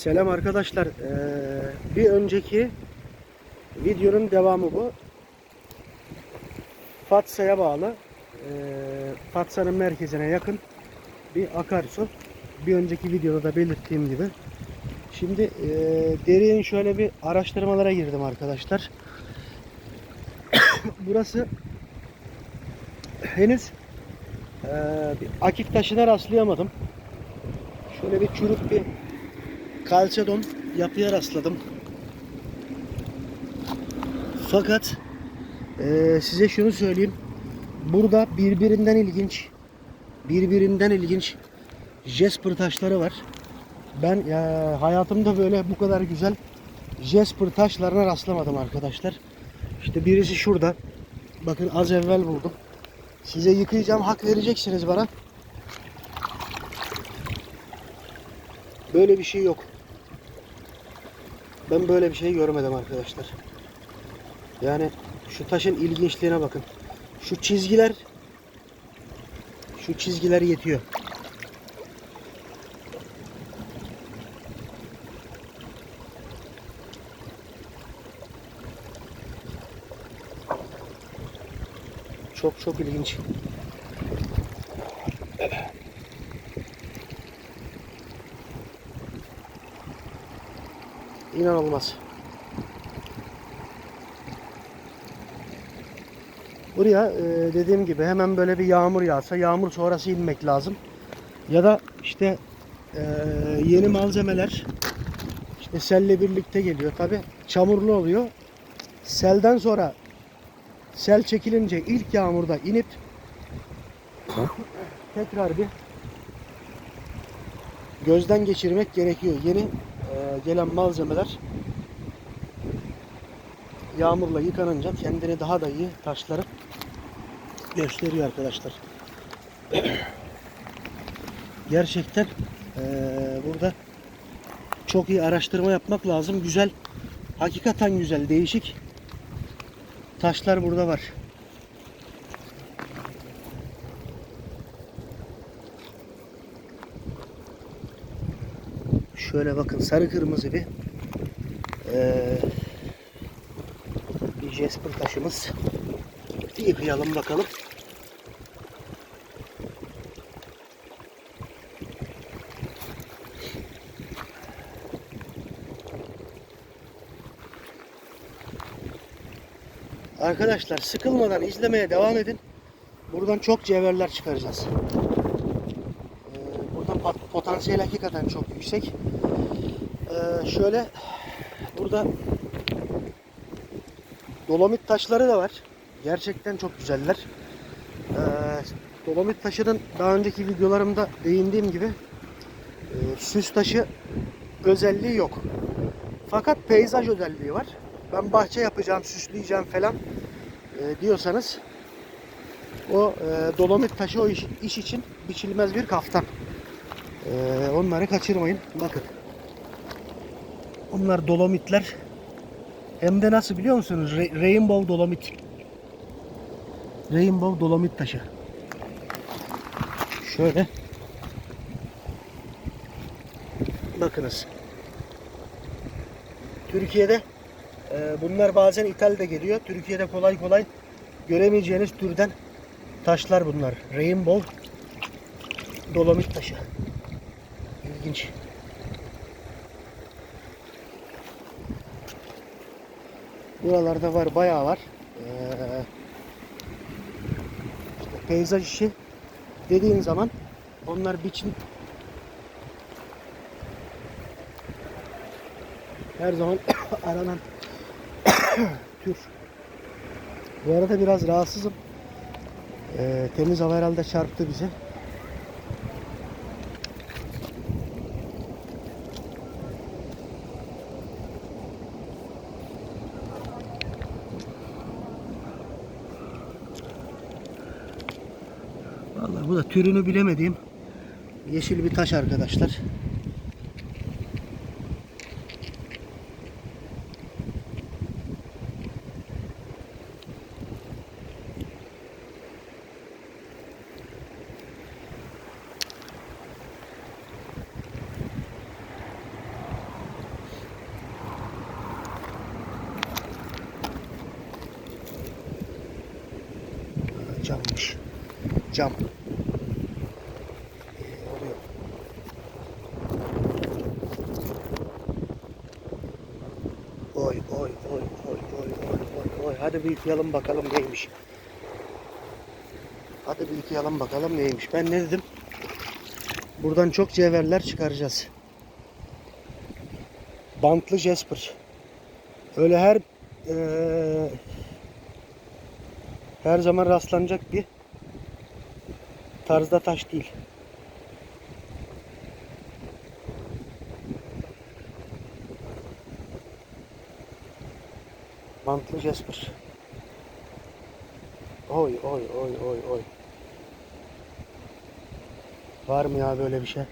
Selam arkadaşlar. Ee, bir önceki videonun devamı bu. Fatsa'ya bağlı. Ee, Fatsa'nın merkezine yakın bir akarsu. Bir önceki videoda da belirttiğim gibi. Şimdi e, derin şöyle bir araştırmalara girdim arkadaşlar. Burası henüz e, bir akik taşına rastlayamadım. Şöyle bir çürük bir kalçadon yapıya rastladım. Fakat eee, size şunu söyleyeyim. Burada birbirinden ilginç birbirinden ilginç Jasper taşları var. Ben eee, hayatımda böyle bu kadar güzel Jasper taşlarına rastlamadım arkadaşlar. İşte birisi şurada. Bakın az evvel buldum. Size yıkayacağım. Hak vereceksiniz bana. Böyle bir şey yok. Ben böyle bir şey görmedim arkadaşlar. Yani şu taşın ilginçliğine bakın. Şu çizgiler şu çizgiler yetiyor. Çok çok ilginç. İnanılmaz. Buraya e, dediğim gibi hemen böyle bir yağmur yağsa yağmur sonrası inmek lazım. Ya da işte e, yeni malzemeler işte selle birlikte geliyor. Tabi çamurlu oluyor. Selden sonra sel çekilince ilk yağmurda inip tekrar bir gözden geçirmek gerekiyor. Yeni gelen malzemeler yağmurla yıkanınca kendini daha da iyi taşları gösteriyor arkadaşlar. Gerçekten e, burada çok iyi araştırma yapmak lazım. Güzel, hakikaten güzel, değişik taşlar burada var. Şöyle bakın sarı kırmızı bir eee bir Jasper taşımız. Bir yıkayalım bakalım. Arkadaşlar sıkılmadan izlemeye devam edin. Buradan çok cevherler çıkaracağız. Ee, Burada pat- potansiyel hakikaten çok yüksek. Ee, şöyle burada dolomit taşları da var. Gerçekten çok güzeller. Ee, dolomit taşının daha önceki videolarımda değindiğim gibi e, süs taşı özelliği yok. Fakat peyzaj özelliği var. Ben bahçe yapacağım, süsleyeceğim falan e, diyorsanız o e, dolomit taşı o iş, iş için biçilmez bir kaftan. E, onları kaçırmayın. Bakın. Bunlar dolomitler. Hem de nasıl biliyor musunuz? Rainbow dolomit. Rainbow dolomit taşı. Şöyle. Bakınız. Türkiye'de e, bunlar bazen İtalya'da geliyor. Türkiye'de kolay kolay göremeyeceğiniz türden taşlar bunlar. Rainbow dolomit taşı. İlginç. Buralarda var, bayağı var. Ee, işte peyzaj işi dediğin zaman onlar biçim her zaman aranan tür. Bu arada biraz rahatsızım. Ee, temiz hava herhalde çarptı bize. Bu da türünü bilemediğim yeşil bir taş arkadaşlar. Çalmış. Cam. Ee. Oy oy oy oy oy oy oy oy. Hadi bir yıkayalım bakalım neymiş. Hadi bir yıkayalım bakalım neymiş. Ben ne dedim? Buradan çok cevherler çıkaracağız. Bantlı Jasper. Öyle her eee, her zaman rastlanacak bir tarzda taş değil. Bantlı Jasper. Oy oy oy oy oy. Var mı ya böyle bir şey?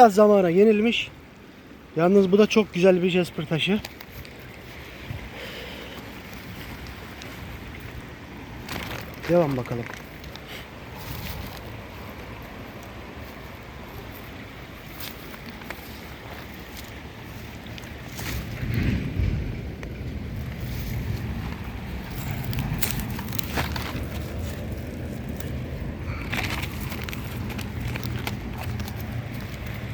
Biraz zamana yenilmiş. Yalnız bu da çok güzel bir Jasper taşı. Devam bakalım.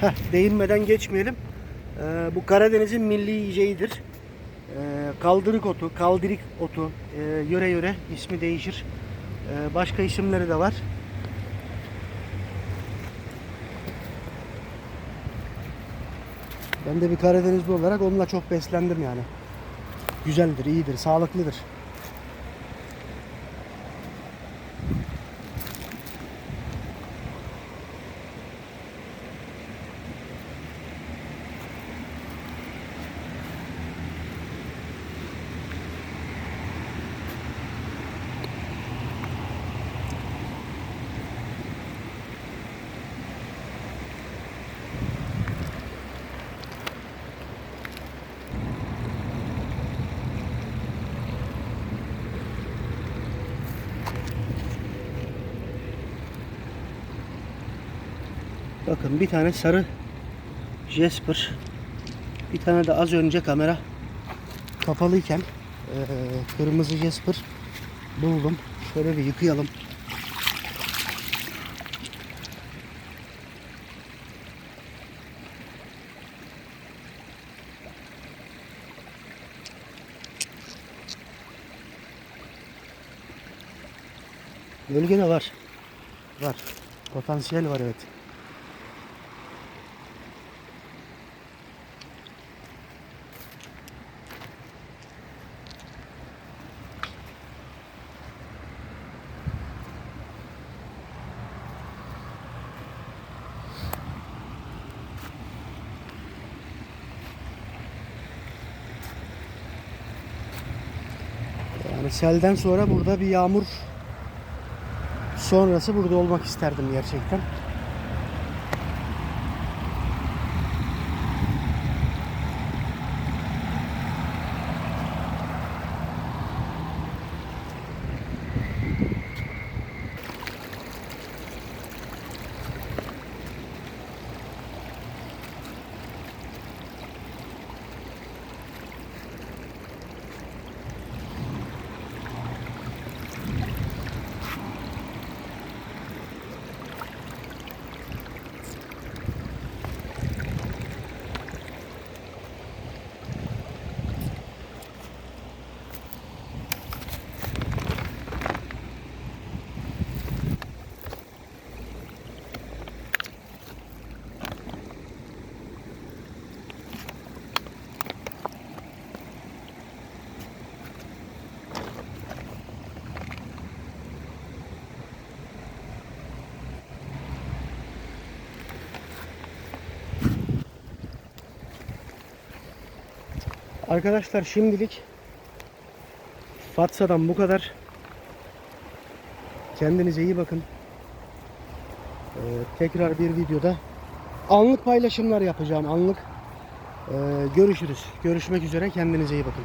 Heh, değinmeden geçmeyelim. Ee, bu Karadeniz'in milli yiyeceğidir. Ee, kaldırık otu, kaldirik otu, e, yöre yöre ismi değişir. Ee, başka isimleri de var. Ben de bir Karadenizli olarak onunla çok beslendim yani. Güzeldir, iyidir, sağlıklıdır. Bakın bir tane sarı Jasper. Bir tane de az önce kamera kapalıyken eee, kırmızı Jasper buldum. Şöyle bir yıkayalım. Gölge de var. Var. Potansiyel var evet. Yani selden sonra burada bir yağmur sonrası burada olmak isterdim gerçekten. Arkadaşlar şimdilik Fatsa'dan bu kadar. Kendinize iyi bakın. Ee, tekrar bir videoda anlık paylaşımlar yapacağım. Anlık. Ee, görüşürüz. Görüşmek üzere. Kendinize iyi bakın.